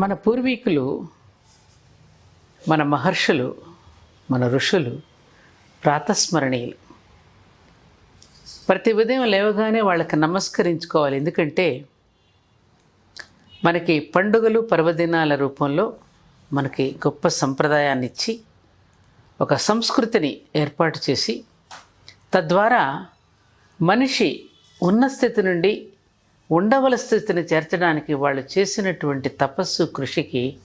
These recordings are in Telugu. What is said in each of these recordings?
మన పూర్వీకులు మన మహర్షులు మన ఋషులు ప్రాతస్మరణీయులు. ప్రతి ఉదయం లేవగానే వాళ్ళకి నమస్కరించుకోవాలి. ఎందుకంటే మనకి పండుగలు పర్వదినాల రూపంలో మనకి గొప్ప సంప్రదాయాన్ని ఇచ్చి ఒక సంస్కృతిని ఏర్పాటు చేసి తద్వారా మనిషి ఉన్న స్థితి నుండి ఉండవల స్థితిని చేర్చడానికి వాళ్ళు చేసినటువంటి తపస్సు కృషికి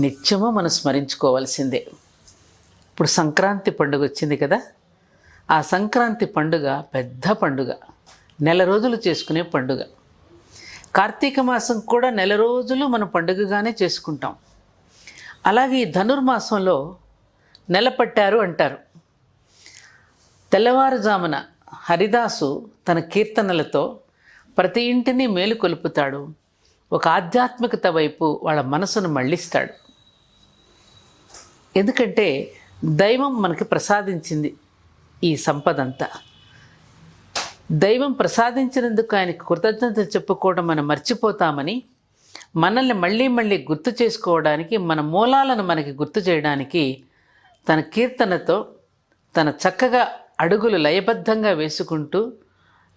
నిత్యము మనం స్మరించుకోవాల్సిందే. ఇప్పుడు సంక్రాంతి పండుగ వచ్చింది కదా? ఆ సంక్రాంతి పండుగ పెద్ద పండుగ. నెల రోజులు చేసుకునే పండుగ. కార్తీక మాసం కూడా నెల రోజులు మనం పండుగగానే చేసుకుంటాం. అలాగే ఈ ధనుర్మాసంలో నెల పట్టారు అంటారు. తెల్లవారుజామున హరిదాసు తన కీర్తనలతో ప్రతి ఇంటిని మేలుకొలుపుతాడు ఒక ఆధ్యాత్మికత వైపు వాళ్ళ మనసును మళ్ళిస్తాడు. ఎందుకంటే దైవం మనకి ప్రసాదించింది ఈ సంపదంతా. దైవం ప్రసాదించినందుకు ఆయనకు కృతజ్ఞత చెప్పుకోవడం మనం మర్చిపోతామని మనల్ని మళ్ళీ మళ్ళీ గుర్తు చేసుకోవడానికి మన మూలాలను మనకి గుర్తు చేయడానికి తన కీర్తనతో తన చక్కగా అడుగులు లయబద్ధంగా వేసుకుంటూ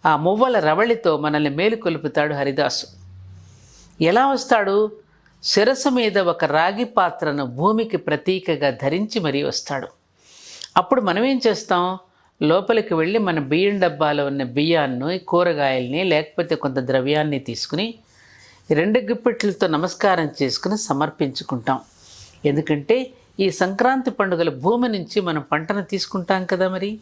ఆ మువ్వల రవళితో మనల్ని మేలుకొలుపుతాడు హరిదాసు. ఎలా వస్తాడు? శిరసు మీద ఒక రాగి పాత్రను భూమికి ప్రతీకగా ధరించి మరీ వస్తాడు. అప్పుడు మనం ఏం చేస్తాం? లోపలికి వెళ్ళి మన బియ్యం డబ్బాలో ఉన్న బియ్యాన్ని కూరగాయల్ని లేకపోతే కొంత ద్రవ్యాన్ని తీసుకుని రెండు గిప్పెట్లతో నమస్కారం చేసుకుని సమర్పించుకుంటాం. ఎందుకంటే ఈ సంక్రాంతి పండుగల భూమి నుంచి మనం పంటను తీసుకుంటాం కదా మరి?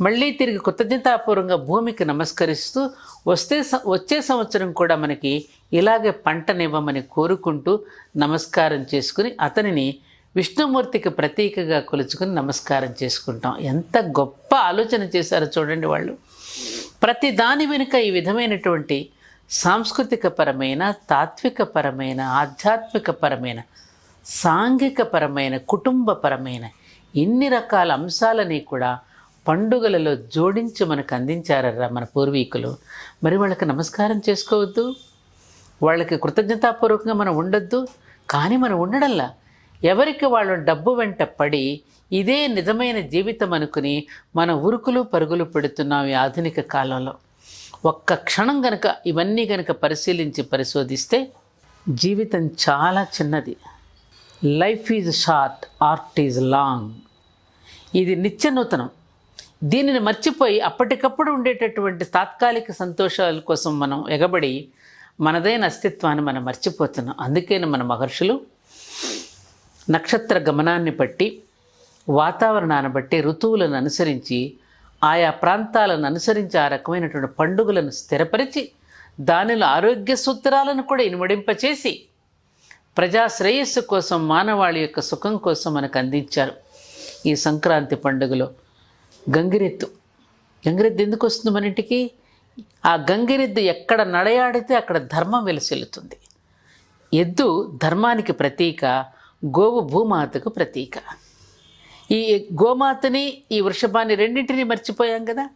మళ్ళీ తిరిగి కృతజ్ఞతాపూర్వంగా భూమికి నమస్కరిస్తూ వస్తే వచ్చే సంవత్సరం కూడా మనకి ఇలాగే పంటనివ్వమని కోరుకుంటూ నమస్కారం చేసుకుని అతనిని విష్ణుమూర్తికి ప్రతీకగా కొలుచుకుని నమస్కారం చేసుకుంటాం. ఎంత గొప్ప ఆలోచన చేశారో చూడండి వాళ్ళు. ప్రతి దాని వెనుక ఈ విధమైనటువంటి సాంస్కృతిక పరమైన తాత్విక పరమైన ఆధ్యాత్మిక పరమైన కుటుంబపరమైన ఇన్ని రకాల అంశాలని కూడా పండుగలలో జోడించి మనకు అందించారరా మన పూర్వీకులు. మరి వాళ్ళకి నమస్కారం చేసుకోవద్దు. వాళ్ళకి కృతజ్ఞతాపూర్వకంగా మనం ఉండొద్దు. కానీ మనం ఉండడంలా. ఎవరికి వాళ్ళు డబ్బు వెంట పడి ఇదే నిజమైన జీవితం అనుకుని మన ఉరుకులు పరుగులు పెడుతున్నాం ఈ ఆధునిక కాలంలో. ఒక్క క్షణం గనక ఇవన్నీ గనక పరిశీలించి పరిశోధిస్తే జీవితం చాలా చిన్నది. Life is short art is long ఇది నిత్య నూతనం. దీనిని మర్చిపోయి అప్పటికప్పుడు ఉండేటటువంటి తాత్కాలిక సంతోషాల కోసం మనం ఎగబడి మనదైన అస్తిత్వాన్ని మనం మర్చిపోతున్నాం. అందుకని మన మహర్షులు నక్షత్ర గమనాన్ని బట్టి వాతావరణాన్ని బట్టి ఋతువులను అనుసరించి ఆయా ప్రాంతాలను అనుసరించి ఆ రకమైనటువంటి పండుగలను స్థిరపరిచి దానిలో ఆరోగ్య సూత్రాలను కూడా ఇనుమడింపచేసి ప్రజా శ్రేయస్సు కోసం మానవాళి యొక్క సుఖం కోసం మనకు అందించారు ఈ సంక్రాంతి పండుగలో. గంగిరెద్దు గంగిరెద్దు ఎందుకు వస్తుంది మన ఇంటికి? ఆ గంగిరెద్దు ఎక్కడ నడయాడితే అక్కడ ధర్మం వెలసిల్లుతుంది. ఎద్దు ధర్మానికి ప్రతీక గోవు భూమాతకు ప్రతీక. ఈ గోమాతని ఈ వృషభాన్ని రెండింటినీ మర్చిపోయాం కదా?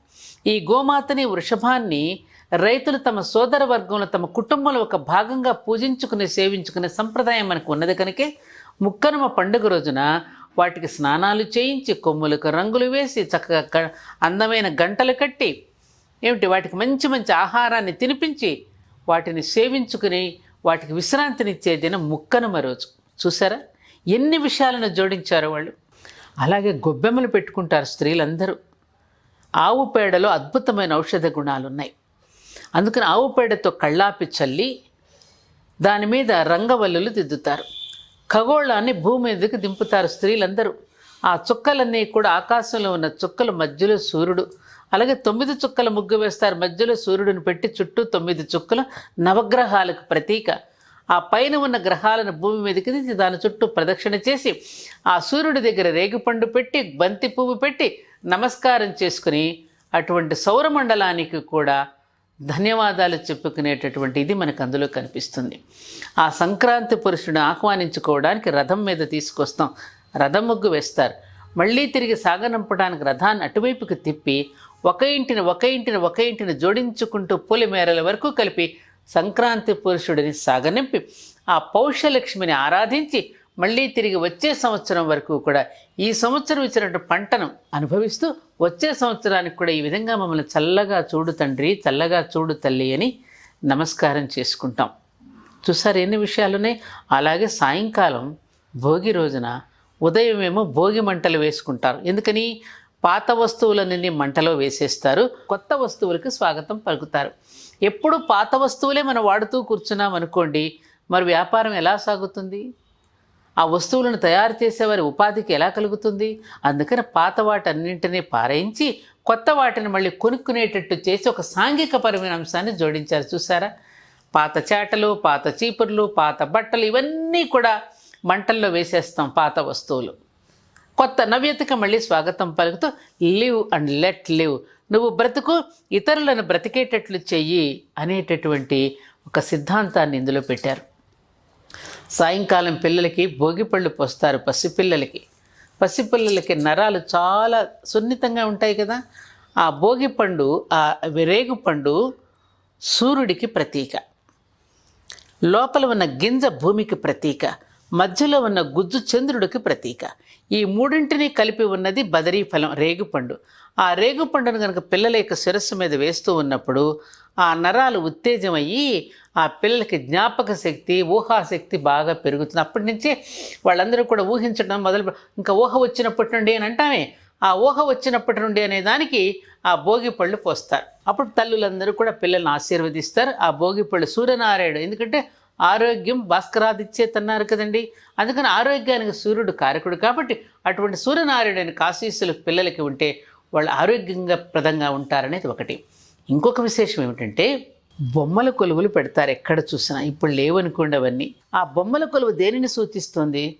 ఈ గోమాతని వృషభాన్ని రైతులు తమ సోదర వర్గంలో తమ కుటుంబంలో ఒక భాగంగా పూజించుకుని సేవించుకునే సంప్రదాయం మనకు ఉన్నది కనుకే ముక్కనుమ పండుగ రోజున వాటికి స్నానాలు చేయించి కొమ్ములకు రంగులు వేసి చక్కగా అందమైన గంటలు కట్టి ఏమిటి వాటికి మంచి మంచి ఆహారాన్ని తినిపించి వాటిని సేవించుకుని వాటికి విశ్రాంతినిచ్చే దినం ముక్కనుమ రోజు చూసారా ఎన్ని విషయాలను జోడించారు వాళ్ళు? అలాగే గొబ్బెమ్మలు పెట్టుకుంటారు స్త్రీలందరూ. ఆవు పేడలో అద్భుతమైన ఔషధ గుణాలు ఉన్నాయి అందుకని ఆవు పేడతో కళ్ళాపి చల్లి దాని మీద రంగవల్లులు దిద్దుతారు. ఖగోళాన్ని భూమి మీదకి దింపుతారు స్త్రీలందరూ. ఆ చుక్కలన్నీ కూడా ఆకాశంలో ఉన్న చుక్కల మధ్యలో సూర్యుడు. అలాగే తొమ్మిది చుక్కల ముగ్గు వేస్తారు. మధ్యలో సూర్యుడిని పెట్టి చుట్టూ తొమ్మిది చుక్కలు నవగ్రహాలకు ప్రతీక. ఆ పైన ఉన్న గ్రహాలను భూమి మీదకి దించి దాని చుట్టూ ప్రదక్షిణ చేసి ఆ సూర్యుడి దగ్గర రేగిపండు పెట్టి బంతి పువ్వు పెట్టి నమస్కారం చేసుకుని అటువంటి సౌరమండలానికి కూడా ధన్యవాదాలు చెప్పుకునేటటువంటి ఇది మనకు అందులో కనిపిస్తుంది. ఆ సంక్రాంతి పురుషుడు ఆహ్వానించుకోవడానికి రథం మీద తీసుకొస్తాం. రథం ముగ్గు వేస్తారు. మళ్ళీ తిరిగి సాగనంపడానికి రథాన్ని అటువైపుకి తిప్పి ఒక ఇంటిని ఒక ఇంటిని ఒక ఇంటిని జోడించుకుంటూ పొలిమేరల వరకు కలిపి సంక్రాంతి పురుషుడిని సాగనింపి ఆ పౌష్యలక్ష్మిని ఆరాధించి మళ్ళీ తిరిగి వచ్చే సంవత్సరం వరకు కూడా ఈ సంవత్సరం ఇచ్చినట్టు పంటను అనుభవిస్తూ వచ్చే సంవత్సరానికి కూడా ఈ విధంగా మమ్మల్ని చల్లగా చూడు తండ్రి చల్లగా చూడు తల్లి అని నమస్కారం చేసుకుంటాం. చూసారు ఎన్ని విషయాలున్నాయి అలాగే సాయంకాలం భోగి రోజున ఉదయం ఏమో భోగి మంటలు వేసుకుంటారు. ఎందుకని? పాత వస్తువులన్నీ మంటలో వేసేస్తారు. కొత్త వస్తువులకు స్వాగతం పలుకుతారు. ఎప్పుడు పాత వస్తువులే మనం వాడుతూ కూర్చున్నాం అనుకోండి మరి వ్యాపారం ఎలా సాగుతుంది? ఆ వస్తువులను తయారు చేసేవారి ఉపాధికి ఎలా కలుగుతుంది? అందుకని పాత వాటన్నింటినీ పారాయించి కొత్త వాటిని మళ్ళీ కొనుక్కునేటట్టు చేసి ఒక సాంఘికపరమైన అంశాన్ని జోడించారు. చూసారా పాత చాటలు పాత చీపుర్లు పాత బట్టలు ఇవన్నీ కూడా మంటల్లో వేసేస్తాం పాత వస్తువులు. కొత్త నవ్యతకి మళ్ళీ స్వాగతం పలుకుతూ లివ్ అండ్ లెట్ లివ్. నువ్వు బ్రతుకు ఇతరులను బ్రతికేటట్లు చెయ్యి అనేటటువంటి ఒక సిద్ధాంతాన్ని ఇందులో పెట్టారు. సాయంకాలం పిల్లలకి భోగిపళ్ళు పోస్తారు పసిపిల్లలకి. పసిపిల్లలకి నరాలు చాలా సున్నితంగా ఉంటాయి కదా. ఆ భోగిపండు ఆ రేగుపండు సూర్యుడికి ప్రతీక. లోపల ఉన్న గింజ భూమికి ప్రతీక. మధ్యలో ఉన్న గుజ్జు చంద్రుడికి ప్రతీక. ఈ మూడింటిని కలిపి ఉన్నది బదరీ ఫలం రేగుపండు. ఆ రేగుపండును కనుక పిల్లల యొక్క శిరస్సు మీద వేస్తూ ఉన్నప్పుడు ఆ నరాలు ఉత్తేజమయ్యి ఆ పిల్లలకి జ్ఞాపక శక్తి ఊహాశక్తి బాగా పెరుగుతుంది. అప్పటి నుంచి వాళ్ళందరూ కూడా ఊహించడం మొదలు ఇంకా ఊహ వచ్చినప్పటి నుండి అని అంటామే. ఆ ఊహ వచ్చినప్పటి నుండి అనే దానికి ఆ భోగి పళ్ళు పోస్తారు. అప్పుడు తల్లులందరూ కూడా పిల్లల్ని ఆశీర్వదిస్తారు. ఆ భోగి పళ్ళు సూర్యనారాయణుడు. ఎందుకంటే ఆరోగ్యం భాస్కరాదిచ్చేతన్నారు కదండి. అందుకని ఆరోగ్యానికి సూర్యుడు కారకుడు కాబట్టి అటువంటి సూర్యనారాయణ కాశీసులు పిల్లలకి ఉంటే వాళ్ళు ఆరోగ్యంగా ప్రదంగా ఉంటారనేది ఒకటి. ఇంకొక విశేషం ఏమిటంటే బొమ్మల కొలువులు పెడతారు ఎక్కడ చూసినా. ఇప్పుడు లేవనుకోండి అవన్నీ. ఆ బొమ్మల కొలువు దేనిని సూచిస్తుంది?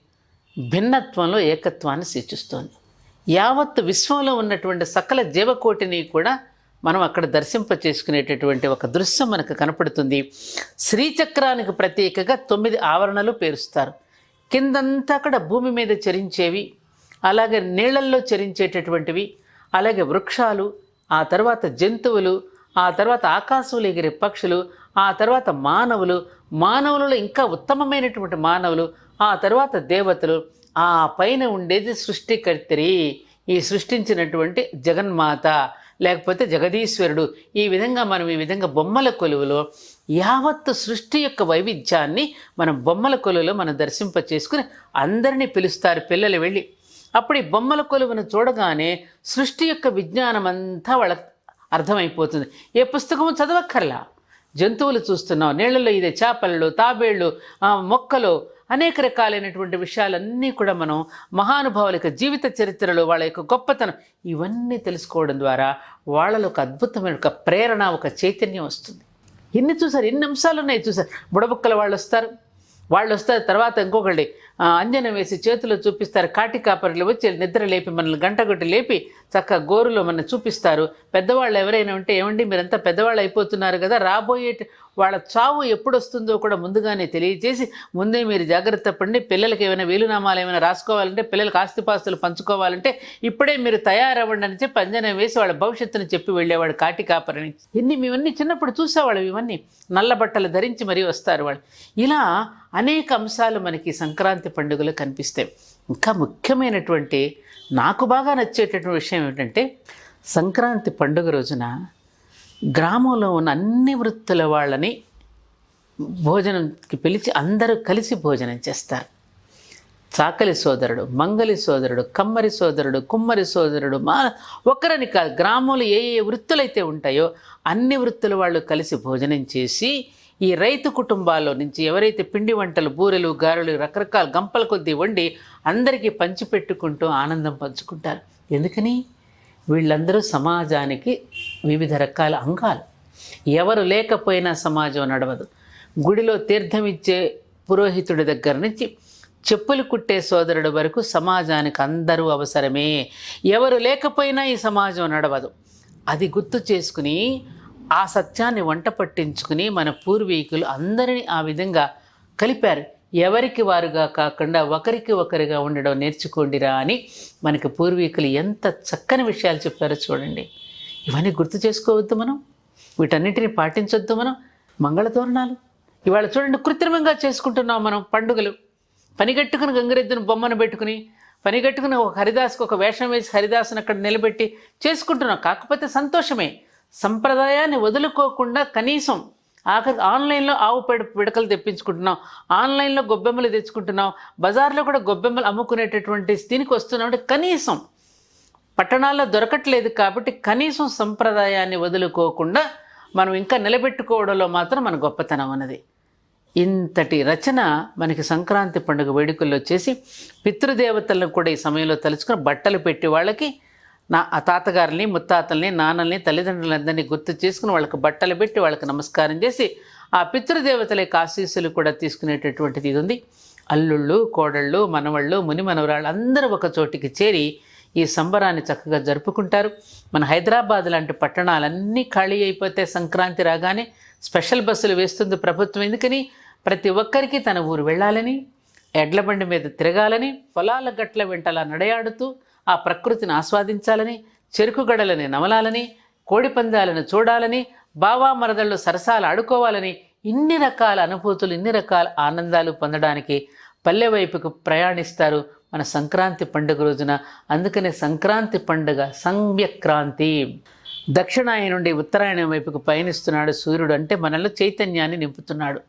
భిన్నత్వంలో ఏకత్వాన్ని సూచిస్తుంది. యావత్ విశ్వంలో ఉన్నటువంటి సకల జీవకోటిని కూడా మనం అక్కడ దర్శింప చేసుకునేటటువంటి ఒక దృశ్యం మనకు కనపడుతుంది. శ్రీచక్రానికి ప్రత్యేకగా తొమ్మిది ఆవరణలు పేరుస్తారు. కిందంతా అక్కడ భూమి మీద చరించేవి అలాగే నీళ్ళల్లో చరించేటటువంటివి అలాగే వృక్షాలు ఆ తర్వాత జంతువులు ఆ తర్వాత ఆకాశంలో ఎగిరే పక్షులు ఆ తర్వాత మానవులు మానవులలో ఇంకా ఉత్తమమైనటువంటి మానవులు ఆ తర్వాత దేవతలు ఆ పైన ఉండేది సృష్టికర్తరి ఈ సృష్టించినటువంటి జగన్మాత లేకపోతే జగదీశ్వరుడు. ఈ విధంగా మనం ఈ విధంగా బొమ్మల కొలువులో యావత్తు సృష్టి యొక్క వైవిధ్యాన్ని మనం బొమ్మల కొలువులో మనం దర్శింప చేసుకుని అందరినీ పిలుస్తారు పిల్లలు వెళ్ళి. అప్పుడు ఈ బొమ్మల కొలువును చూడగానే సృష్టి యొక్క విజ్ఞానం అంతా వాళ్ళ అర్థమైపోతుంది. ఏ పుస్తకము చదవక్కర్లా? జంతువులు చూస్తున్నాం నీళ్ళలో ఇదే చేపలు తాబేళ్ళు మొక్కలు అనేక రకాలైనటువంటి విషయాలన్నీ కూడా మనం మహానుభావుల యొక్క జీవిత చరిత్రలు వాళ్ళ యొక్క గొప్పతనం ఇవన్నీ తెలుసుకోవడం ద్వారా వాళ్ళలో ఒక అద్భుతమైన ఒక ప్రేరణ ఒక చైతన్యం వస్తుంది. ఎన్ని చూసారు? ఎన్ని అంశాలు ఉన్నాయి చూసారు? బుడబుక్కల వాళ్ళు వస్తారు. వాళ్ళు వస్తారు. తర్వాత ఇంకొకళ్ళు అంజనం వేసి చేతిలో చూపిస్తారు. కాటి కాపరులు వచ్చి నిద్ర లేపి మనల్ని గంట లేపి చక్కగా గోరులో మన చూపిస్తారు. పెద్దవాళ్ళు ఎవరైనా ఉంటే ఏమండి మీరంతా పెద్దవాళ్ళు అయిపోతున్నారు కదా రాబోయే వాళ్ళ చావు ఎప్పుడు వస్తుందో కూడా ముందుగానే తెలియజేసి ముందే మీరు జాగ్రత్త పడి పిల్లలకి ఏమైనా వేలునామాలు ఏమైనా రాసుకోవాలంటే పిల్లలకి ఆస్తిపాస్తులు పంచుకోవాలంటే ఇప్పుడే మీరు తయారవ్వండి అని చెప్పి అంజనం వేసి వాళ్ళ భవిష్యత్తును చెప్పి వెళ్ళేవాడు కాటి కాపరని. ఎన్ని మేమన్నీ చిన్నప్పుడు చూసేవాళ్ళు ఇవన్నీ. నల్ల బట్టలు ధరించి మరీ వస్తారు వాళ్ళు. ఇలా అనేక అంశాలు మనకి సంక్రాంతి పండుగలో కనిపిస్తాయి. ఇంకా ముఖ్యమైనటువంటి నాకు బాగా నచ్చేటటువంటి విషయం ఏమిటంటే సంక్రాంతి పండుగ రోజున గ్రామంలో ఉన్న అన్ని వృత్తుల వాళ్ళని భోజనంకి పిలిచి అందరూ కలిసి భోజనం చేస్తారు. చాకలి సోదరుడు మంగలి సోదరుడు కమ్మరి సోదరుడు కుమ్మరి సోదరుడు మా ఒక్కరని కాదు గ్రామంలో ఏ ఏ వృత్తులైతే ఉంటాయో అన్ని వృత్తుల వాళ్ళు కలిసి భోజనం చేసి ఈ రైతు కుటుంబాల్లో నుంచి ఎవరైతే పిండి వంటలు బూరెలు గారెలు రకరకాల గంపల కొద్దీ వండి అందరికీ పంచిపెట్టుకుంటూ ఆనందం పంచుకుంటారు. ఎందుకని? వీళ్ళందరూ సమాజానికి వివిధ రకాల అంగాలు. ఎవరు లేకపోయినా సమాజం నడవదు. గుడిలో తీర్థం ఇచ్చే పురోహితుడి దగ్గర నుంచి చెప్పులు కుట్టే సోదరుడు వరకు సమాజానికి అందరూ అవసరమే. ఎవరు లేకపోయినా ఈ సమాజం నడవదు. అది గుర్తు చేసుకుని ఆ సత్యాన్ని వంట పట్టించుకుని మన పూర్వీకులు అందరినీ ఆ విధంగా కలిపారు. ఎవరికి వారుగా కాకుండా ఒకరికి ఒకరిగా ఉండడం నేర్చుకోండిరా అని మనకి పూర్వీకులు ఎంత చక్కని విషయాలు చెప్పారో చూడండి. ఇవన్నీ గుర్తు చేసుకోవద్దు మనం. వీటన్నిటిని పాటించొద్దు మనం. మంగళతోరణాలు. ఇవాళ చూడండి కృత్రిమంగా చేసుకుంటున్నాం మనం పండుగలు. పనిగట్టుకుని గంగిరెద్దును బొమ్మను పెట్టుకుని పనిగట్టుకుని ఒక హరిదాస్కి ఒక వేషం వేసి హరిదాసును అక్కడ నిలబెట్టి చేసుకుంటున్నాం. కాకపోతే సంతోషమే. సంప్రదాయాన్ని వదులుకోకుండా కనీసం ఆఖరి ఆన్లైన్లో ఆవు పెడ పిడకలు తెప్పించుకుంటున్నాం. ఆన్లైన్లో గొబ్బెమ్మలు తెచ్చుకుంటున్నాం. బజార్లో కూడా గొబ్బెమ్మలు అమ్ముకునేటటువంటి స్థితికి వస్తున్నాం. అంటే కనీసం పట్టణాల్లో దొరకట్లేదు కాబట్టి కనీసం సంప్రదాయాన్ని వదులుకోకుండా మనం ఇంకా నిలబెట్టుకోవడంలో మాత్రం మన గొప్పతనం ఉన్నది ఇంతటి రచన మనకి సంక్రాంతి పండుగ వేడుకల్లో చేసి పితృదేవతలను కూడా ఈ సమయంలో తలుచుకుని బట్టలు పెట్టి వాళ్ళకి నా ఆ తాతగారిని ముత్తాతల్ని నాన్నల్ని తల్లిదండ్రులందరినీ గుర్తు చేసుకుని వాళ్ళకి బట్టలు పెట్టి వాళ్ళకి నమస్కారం చేసి ఆ పితృదేవతల యొక్క ఆశీస్సులు కూడా తీసుకునేటటువంటిది ఇది ఉంది. అల్లుళ్ళు కోడళ్ళు మనవళ్ళు ముని మనవరాళ్ళు అందరూ ఒక చోటికి చేరి ఈ సంబరాన్ని చక్కగా జరుపుకుంటారు. మన హైదరాబాద్ లాంటి పట్టణాలన్నీ ఖాళీ అయిపోతే సంక్రాంతి రాగానే స్పెషల్ బస్సులు వేస్తుంది ప్రభుత్వం. ఎందుకని? ప్రతి ఒక్కరికి తన ఊరు వెళ్ళాలని ఎడ్లబండి మీద తిరగాలని పొలాల గట్ల వెంటలా నడయాడుతూ ఆ ప్రకృతిని ఆస్వాదించాలని చెరుకు గడలని నమలాలని కోడిపందాలను చూడాలని బావా మరదళ్ళు సరసాలు ఆడుకోవాలని ఇన్ని రకాల అనుభూతులు ఇన్ని రకాల ఆనందాలు పొందడానికి పల్లె వైపుకు ప్రయాణిస్తారు మన సంక్రాంతి పండుగ రోజున. అందుకనే సంక్రాంతి పండుగ సంవ్యక్రాంతి. దక్షిణాయన నుండి ఉత్తరాయణం వైపుకు పయనిస్తున్నాడు సూర్యుడు. అంటే మనలో చైతన్యాన్ని నింపుతున్నాడు.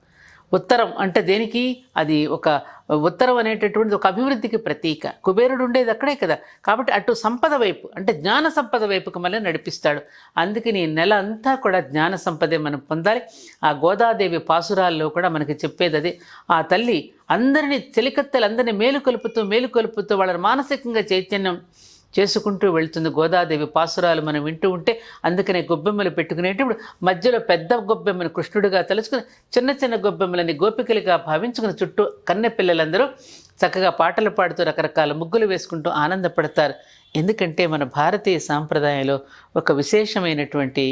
ఉత్తరం అంటే దేనికి? అది ఒక ఉత్తరం అనేటటువంటిది ఒక అభివృద్ధికి ప్రతీక. కుబేరుడు ఉండేది అక్కడే కదా. కాబట్టి అటు సంపద వైపు అంటే జ్ఞాన సంపద వైపుకి మళ్ళీ నడిపిస్తాడు. అందుకని ఈ నెల అంతా కూడా జ్ఞాన సంపదే మనం పొందాలి. ఆ గోదాదేవి పాసురాల్లో కూడా మనకి చెప్పేది అది. ఆ తల్లి అందరినీ చెలికత్తెలు అందరినీ మేలు కొలుపుతూ మేలు కొలుపుతూ వాళ్ళని మానసికంగా చైతన్యం చేసుకుంటూ వెళ్తుంది. గోదాదేవి పాసురాలు మనం వింటూ ఉంటే అందుకనే గొబ్బెమ్మలు పెట్టుకునేటప్పుడు మధ్యలో పెద్ద గొబ్బెమ్మను కృష్ణుడిగా తలుచుకుని చిన్న చిన్న గొబ్బెమ్మలని గోపికలుగా భావించుకుని చుట్టూ కన్నె పిల్లలందరూ చక్కగా పాటలు పాడుతూ రకరకాల ముగ్గులు వేసుకుంటూ ఆనందపడతారు. ఎందుకంటే మన భారతీయ సాంప్రదాయంలో ఒక విశేషమైనటువంటి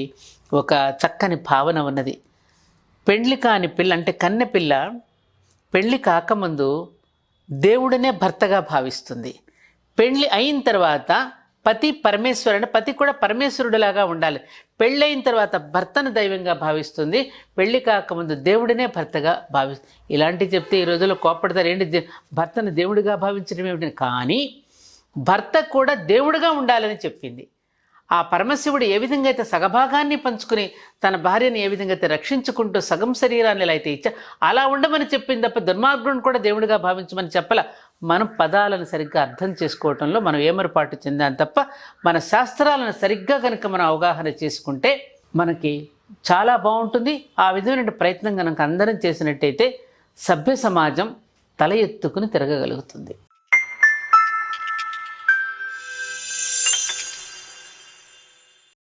ఒక చక్కని భావన ఉన్నది. పెండ్లి కాని పిల్ల అంటే కన్నెపిల్ల పెళ్ళి కాకముందు దేవుడినే భర్తగా భావిస్తుంది. పెళ్ళి అయిన తర్వాత పతి పరమేశ్వరుడు అంటే పతి కూడా పరమేశ్వరుడిలాగా ఉండాలి. పెళ్ళైన తర్వాత భర్తను దైవంగా భావిస్తుంది. పెళ్ళి కాకముందు దేవుడినే భర్తగా భావిస్తుంది ఇలాంటివి చెప్తే ఈ రోజుల్లో కోపడతారు ఏంటి దే- భర్తను దేవుడిగా భావించడం ఏమిటి? కానీ భర్త కూడా దేవుడిగా ఉండాలని చెప్పింది. ఆ పరమశివుడు ఏ విధంగా అయితే సగభాగాన్ని పంచుకుని తన భార్యని ఏ విధంగా అయితే రక్షించుకుంటూ సగం శరీరాన్ని ఎలా అయితే ఇచ్చా అలా ఉండమని చెప్పింది తప్ప దుర్మార్గుడిని కూడా దేవుడిగా భావించమని చెప్పల. మనం పదాలను సరిగ్గా అర్థం చేసుకోవటంలో మనం ఏమరపాటు చెందాం తప్ప మన శాస్త్రాలను సరిగ్గా కనుక మనం అవగాహన చేసుకుంటే మనకి చాలా బాగుంటుంది. ఆ విధమైన ప్రయత్నం కనుక అందరం చేసినట్టయితే సభ్య సమాజం తల ఎత్తుకుని తిరగగలుగుతుంది.